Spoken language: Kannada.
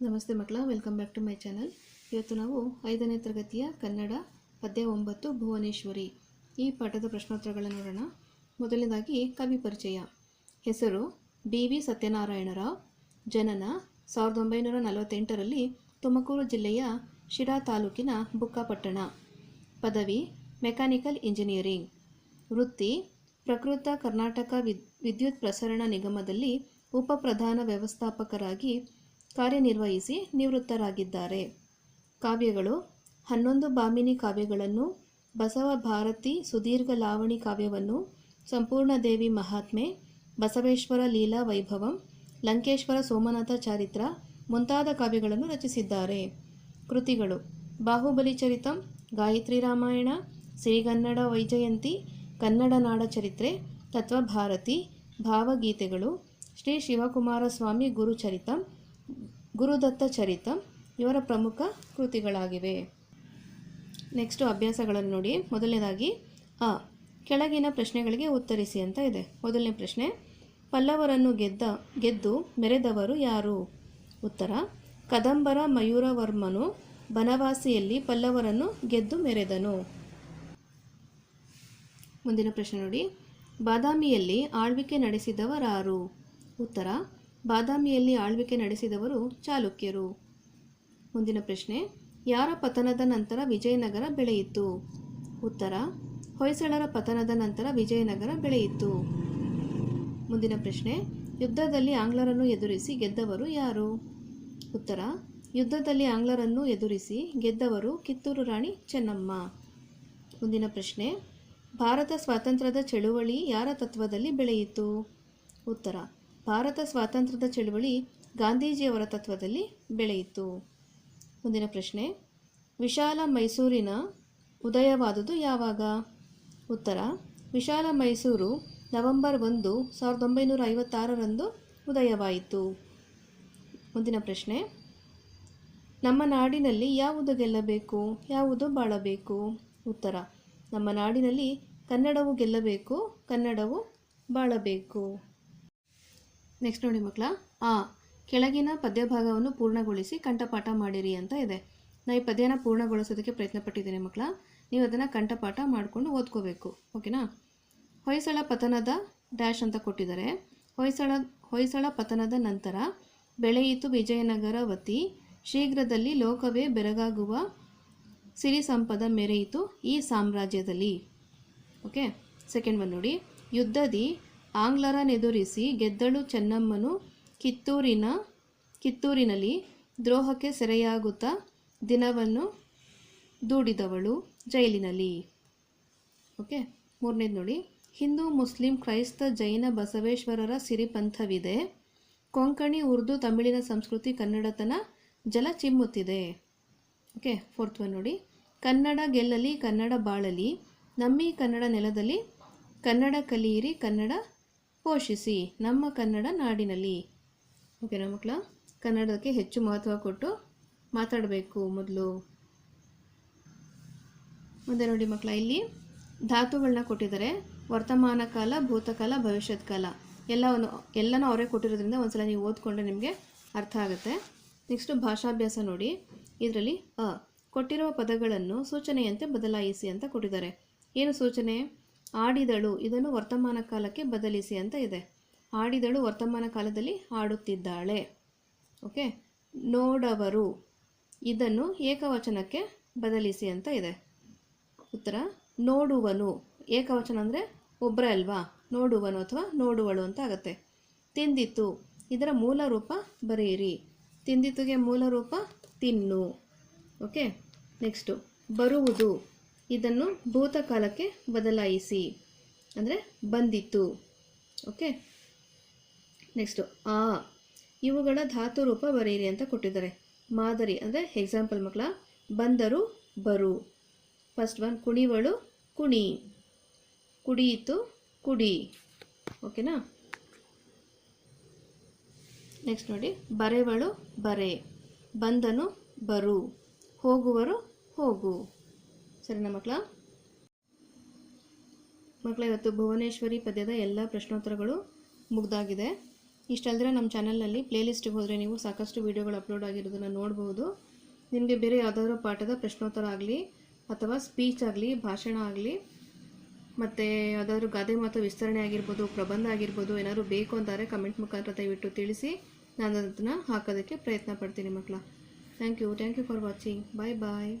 ನಮಸ್ತೆ ಮಕ್ಕಳ welcome back to my channel ಇವತ್ತು ನಾವು ಐದನೇ ತರಗತಿಯ ಕನ್ನಡ, ಪದ್ಯ ಒಂಬತ್ತು, ಭುವನೇಶ್ವರಿ. ಈ ಪಾಠದ ಪ್ರಶ್ನೋತ್ತರಗಳನ್ನು ನೋಡೋಣ. ಮೊದಲನೇದಾಗಿ, ಕವಿ ಪರಿಚಯ. ಹೆಸರು ಬಿ ವಿ ಸತ್ಯನಾರಾಯಣರಾವ್. ಜನನ ಸಾವಿರದ ಒಂಬೈನೂರ ನಲವತ್ತೆಂಟರಲ್ಲಿ ತುಮಕೂರು ಜಿಲ್ಲೆಯ ಶಿರಾ ತಾಲೂಕಿನ ಬುಕ್ಕಾಪಟ್ಟಣ. ಪದವಿ ಮೆಕ್ಯಾನಿಕಲ್ ಇಂಜಿನಿಯರಿಂಗ್. ವೃತ್ತಿ ಪ್ರಕೃತ ಕರ್ನಾಟಕ ವಿದ್, ವಿದ್ಯುತ್ ಪ್ರಸರಣ ನಿಗಮದಲ್ಲಿ ಉಪ ಪ್ರಧಾನ ವ್ಯವಸ್ಥಾಪಕರಾಗಿ ಕಾರ್ಯನಿರ್ವಹಿಸಿ ನಿವೃತ್ತರಾಗಿದ್ದಾರೆ. ಕಾವ್ಯಗಳು ಹನ್ನೊಂದು ಬಾಮಿನಿ ಕಾವ್ಯಗಳನ್ನು, ಬಸವ ಭಾರತಿ ಸುದೀರ್ಘ ಲಾವಣಿ ಕಾವ್ಯವನ್ನು, ಸಂಪೂರ್ಣ ದೇವಿ ಮಹಾತ್ಮೆ, ಬಸವೇಶ್ವರ ಲೀಲಾ ವೈಭವಂ, ಲಂಕೇಶ್ವರ ಸೋಮನಾಥ ಚಾರಿತ್ರ ಮುಂತಾದ ಕಾವ್ಯಗಳನ್ನು ರಚಿಸಿದ್ದಾರೆ. ಕೃತಿಗಳು ಬಾಹುಬಲಿ ಚರಿತಂ, ಗಾಯತ್ರಿ ರಾಮಾಯಣ, ಶ್ರೀಗನ್ನಡ ವೈಜಯಂತಿ, ಕನ್ನಡ ನಾಡ ಚರಿತ್ರೆ ತತ್ವಭಾರತಿ ಭಾವಗೀತೆಗಳು, ಶ್ರೀ ಶಿವಕುಮಾರ ಸ್ವಾಮಿ ಗುರುಚರಿತಂ ಗುರುದತ್ತ ಚರಿತ, ಇವರ ಪ್ರಮುಖ ಕೃತಿಗಳಾಗಿವೆ. ನೆಕ್ಸ್ಟು ಅಭ್ಯಾಸಗಳನ್ನು ನೋಡಿ. ಮೊದಲನೇದಾಗಿ, ಆ, ಕೆಳಗಿನ ಪ್ರಶ್ನೆಗಳಿಗೆ ಉತ್ತರಿಸಿ ಅಂತ ಇದೆ. ಮೊದಲನೇ ಪ್ರಶ್ನೆ, ಪಲ್ಲವರನ್ನು ಗೆದ್ದ, ಗೆದ್ದು ಮೆರೆದವರು ಯಾರು? ಉತ್ತರ, ಕದಂಬರ ಮಯೂರವರ್ಮನು ಬನವಾಸಿಯಲ್ಲಿ ಪಲ್ಲವರನ್ನು ಗೆದ್ದು ಮೆರೆದನು. ಮುಂದಿನ ಪ್ರಶ್ನೆ ನೋಡಿ. ಬಾದಾಮಿಯಲ್ಲಿ ಆಳ್ವಿಕೆ ನಡೆಸಿದವರಾರು? ಉತ್ತರ ಬಾದಾಮಿಯಲ್ಲಿ ಆಳ್ವಿಕೆ ನಡೆಸಿದವರು ಚಾಲುಕ್ಯರು. ಮುಂದಿನ ಪ್ರಶ್ನೆ, ಯಾರ ಪತನದ ನಂತರ ವಿಜಯನಗರ ಬೆಳೆಯಿತು? ಉತ್ತರ, ಹೊಯ್ಸಳರ ಪತನದ ನಂತರ ವಿಜಯನಗರ ಬೆಳೆಯಿತು. ಮುಂದಿನ ಪ್ರಶ್ನೆ, ಯುದ್ಧದಲ್ಲಿ ಆಂಗ್ಲರನ್ನು ಎದುರಿಸಿ ಗೆದ್ದವರು ಯಾರು? ಉತ್ತರ, ಯುದ್ಧದಲ್ಲಿ ಆಂಗ್ಲರನ್ನು ಎದುರಿಸಿ ಗೆದ್ದವರು ಕಿತ್ತೂರು ರಾಣಿ ಚೆನ್ನಮ್ಮ. ಮುಂದಿನ ಪ್ರಶ್ನೆ, ಭಾರತ ಸ್ವಾತಂತ್ರ್ಯದ ಚಳುವಳಿ ಯಾರ ತತ್ವದಲ್ಲಿ ಬೆಳೆಯಿತು? ಉತ್ತರ ಭಾರತ ಸ್ವಾತಂತ್ರ್ಯದ ಚಳುವಳಿ ಗಾಂಧೀಜಿಯವರ ತತ್ವದಲ್ಲಿ ಬೆಳೆಯಿತು. ಮುಂದಿನ ಪ್ರಶ್ನೆ, ವಿಶಾಲ ಮೈಸೂರಿನ ಉದಯವಾದುದು ಯಾವಾಗ? ಉತ್ತರ, ವಿಶಾಲ ಮೈಸೂರು ನವೆಂಬರ್ ಒಂದು, ಸಾವಿರದ ಒಂಬೈನೂರ ಐವತ್ತಾರರಂದು ಉದಯವಾಯಿತು. ಮುಂದಿನ ಪ್ರಶ್ನೆ, ನಮ್ಮ ನಾಡಿನಲ್ಲಿ ಯಾವುದು ಗೆಲ್ಲಬೇಕು, ಯಾವುದು ಬಾಳಬೇಕು? ಉತ್ತರ, ನಮ್ಮ ನಾಡಿನಲ್ಲಿ ಕನ್ನಡವು ಗೆಲ್ಲಬೇಕು, ಕನ್ನಡವು ಬಾಳಬೇಕು. ನೆಕ್ಸ್ಟ್ ನೋಡಿ ಮಕ್ಕಳ. ಆ, ಕೆಳಗಿನ ಪದ್ಯಭಾಗವನ್ನು ಪೂರ್ಣಗೊಳಿಸಿ ಕಂಠಪಾಠ ಮಾಡಿರಿ ಅಂತ ಇದೆ. ನಾ ಈ ಪದ್ಯನ ಪೂರ್ಣಗೊಳಿಸೋದಕ್ಕೆ ಪ್ರಯತ್ನ ಪಟ್ಟಿದ್ದೇನೆ ಮಕ್ಕಳ. ನೀವು ಅದನ್ನು ಕಂಠಪಾಠ ಮಾಡಿಕೊಂಡು ಓದ್ಕೋಬೇಕು. ಓಕೆನಾ? ಹೊಯ್ಸಳ ಪತನದ ಡ್ಯಾಶ್ ಅಂತ ಕೊಟ್ಟಿದ್ದಾರೆ. ಹೊಯ್ಸಳ ಹೊಯ್ಸಳ ಪತನದ ನಂತರ ಬೆಳೆಯಿತು ವಿಜಯನಗರ ವತಿ, ಶೀಘ್ರದಲ್ಲಿ ಲೋಕವೇ ಬೆರಗಾಗುವ ಸಿರಿ ಸಂಪದ ಮೆರೆಯಿತು ಈ ಸಾಮ್ರಾಜ್ಯದಲ್ಲಿ. ಓಕೆ? ಸೆಕೆಂಡ್ ಒನ್ ನೋಡಿ. ಯುದ್ಧದಿ ಆಂಗ್ಲರನೆದುರಿಸಿ ಗೆದ್ದಳು ಚೆನ್ನಮ್ಮನು ಕಿತ್ತೂರಿನ, ಕಿತ್ತೂರಿನಲ್ಲಿ ದ್ರೋಹಕ್ಕೆ ಸೆರೆಯಾಗುತ್ತಾ ದಿನವನ್ನು ದೂಡಿದವಳು ಜೈಲಿನಲ್ಲಿ. ಓಕೆ, ಮೂರನೇದು ನೋಡಿ. ಹಿಂದೂ ಮುಸ್ಲಿಂ ಕ್ರೈಸ್ತ ಜೈನ ಬಸವೇಶ್ವರರ ಸಿರಿಪಂಥವಿದೆ. ಕೊಂಕಣಿ, ಉರ್ದು, ತಮಿಳಿನ ಸಂಸ್ಕೃತಿ ಕನ್ನಡತನ ಜಲ ಚಿಮ್ಮುತ್ತಿದೆ. ಓಕೆ, ಫೋರ್ತ್ ಒನ್ ನೋಡಿ. ಕನ್ನಡ ಗೆಲ್ಲಲಿ, ಕನ್ನಡ ಬಾಳಲಿ. ನಮ್ಮಿ ಕನ್ನಡ ನೆಲದಲ್ಲಿ ಕನ್ನಡ ಕಲಿಯಿರಿ, ಕನ್ನಡ ಪೋಷಿಸಿ ನಮ್ಮ ಕನ್ನಡ ನಾಡಿನಲ್ಲಿ. ಓಕೆನಾ ಮಕ್ಕಳ ಕನ್ನಡಕ್ಕೆ ಹೆಚ್ಚು ಮಹತ್ವ ಕೊಟ್ಟು ಮಾತಾಡಬೇಕು ಮೊದಲು. ಮುಂದೆ ನೋಡಿ ಮಕ್ಕಳ ಇಲ್ಲಿ ಧಾತುಗಳನ್ನ ಕೊಟ್ಟಿದ್ದಾರೆ. ವರ್ತಮಾನ ಕಾಲ ಭೂತಕಾಲ ಭವಿಷ್ಯದ ಕಾಲ. ಎಲ್ಲವನ್ನು, ಎಲ್ಲನೂ ಅವರೇ ಕೊಟ್ಟಿರೋದ್ರಿಂದ ಒಂದ್ಸಲ ನೀವು ಓದ್ಕೊಂಡ್ರೆ ನಿಮಗೆ ಅರ್ಥ ಆಗುತ್ತೆ. ನೆಕ್ಸ್ಟು ಭಾಷಾಭ್ಯಾಸ ನೋಡಿ. ಇದರಲ್ಲಿ ಅ, ಕೊಟ್ಟಿರುವ ಪದಗಳನ್ನು ಸೂಚನೆಯಂತೆ ಬದಲಾಯಿಸಿ ಅಂತ ಕೊಟ್ಟಿದ್ದಾರೆ. ಏನು ಸೂಚನೆ? ಆಡಿದಳು, ಇದನ್ನು ವರ್ತಮಾನ ಕಾಲಕ್ಕೆ ಬದಲಿಸಿ ಅಂತ ಇದೆ. ಆಡಿದಳು ವರ್ತಮಾನ ಕಾಲದಲ್ಲಿ ಆಡುತ್ತಿದ್ದಾಳೆ. ಓಕೆ? ನೋಡವರು, ಇದನ್ನು ಏಕವಚನಕ್ಕೆ ಬದಲಿಸಿ ಅಂತ ಇದೆ. ಉತ್ತರ, ನೋಡುವನು. ಏಕವಚನ ಅಂದರೆ ಒಬ್ಬರೇ ಅಲ್ವಾ? ನೋಡುವನು ಅಥವಾ ನೋಡುವಳು ಅಂತ ಆಗುತ್ತೆ. ತಿಂದಿತ್ತು, ಇದರ ಮೂಲ ರೂಪ ಬರೆಯಿರಿ. ತಿಂದಿತುಗೆ ಮೂಲ ರೂಪ ತಿನ್ನು. ಓಕೆ? ನೆಕ್ಸ್ಟು, ಬರುವುದು. ಇದನ್ನು ಭೂತಕಾಲಕ್ಕೆ ಬದಲಾಯಿಸಿ. ಅಂದರೆ ಬಂದಿತ್ತು. ಓಕೆ ನೆಕ್ಸ್ಟು ಆ. ಇವುಗಳ ಧಾತು ರೂಪ ಬರೆಯಿರಿ ಅಂತ ಕೊಟ್ಟಿದ್ದಾರೆ. ಮಾದರಿ, ಅಂದರೆ ಎಕ್ಸಾಂಪಲ್ ಮಕ್ಕಳ, ಬಂದರು, ಬರು. ಫಸ್ಟ್ ಒನ್ ಕುಣಿವಳು, ಕುಣಿ. ಕುಡಿಯಿತು, ಕುಡಿ. ಓಕೆನಾ ನೆಕ್ಸ್ಟ್ ನೋಡಿ, ಬರೆವಳು, ಬರೆ. ಬಂದನು, ಬರು. ಹೋಗುವರು, ಹೋಗು. ಸರಿನಾ ಮಕ್ಕಳ ಮಕ್ಕಳ ಇವತ್ತು ಭುವನೇಶ್ವರಿ ಪದ್ಯದ ಎಲ್ಲ ಪ್ರಶ್ನೋತ್ತರಗಳು ಮುಗ್ದಾಗಿದೆ. ಇಷ್ಟಲ್ಲದೆ ನಮ್ಮ ಚಾನಲ್ನಲ್ಲಿ ಪ್ಲೇಲಿಸ್ಟಿಗೆ ಹೋದರೆ ನೀವು ಸಾಕಷ್ಟು ವೀಡಿಯೋಗಳು ಅಪ್ಲೋಡ್ ಆಗಿರೋದನ್ನು ನೋಡ್ಬೋದು. ನಿಮಗೆ ಬೇರೆ ಯಾವುದಾದ್ರೂ ಪಾಠದ ಪ್ರಶ್ನೋತ್ತರ ಆಗಲಿ ಅಥವಾ ಸ್ಪೀಚ್ ಆಗಲಿ, ಭಾಷಣ ಆಗಲಿ, ಮತ್ತು ಯಾವುದಾದ್ರೂ ಗಾದೆ ಮಾತು ವಿಸ್ತರಣೆ ಆಗಿರ್ಬೋದು, ಪ್ರಬಂಧ ಆಗಿರ್ಬೋದು, ಏನಾದರೂ ಬೇಕು ಅಂತಾರೆ ಕಮೆಂಟ್ ಮುಖಾಂತರ ದಯವಿಟ್ಟು ತಿಳಿಸಿ. ನಾನು ಅದನ್ನು ಹಾಕೋದಕ್ಕೆ ಪ್ರಯತ್ನ ಪಡ್ತೀನಿ ಮಕ್ಕಳ thank you thank you for watching. Bye bye.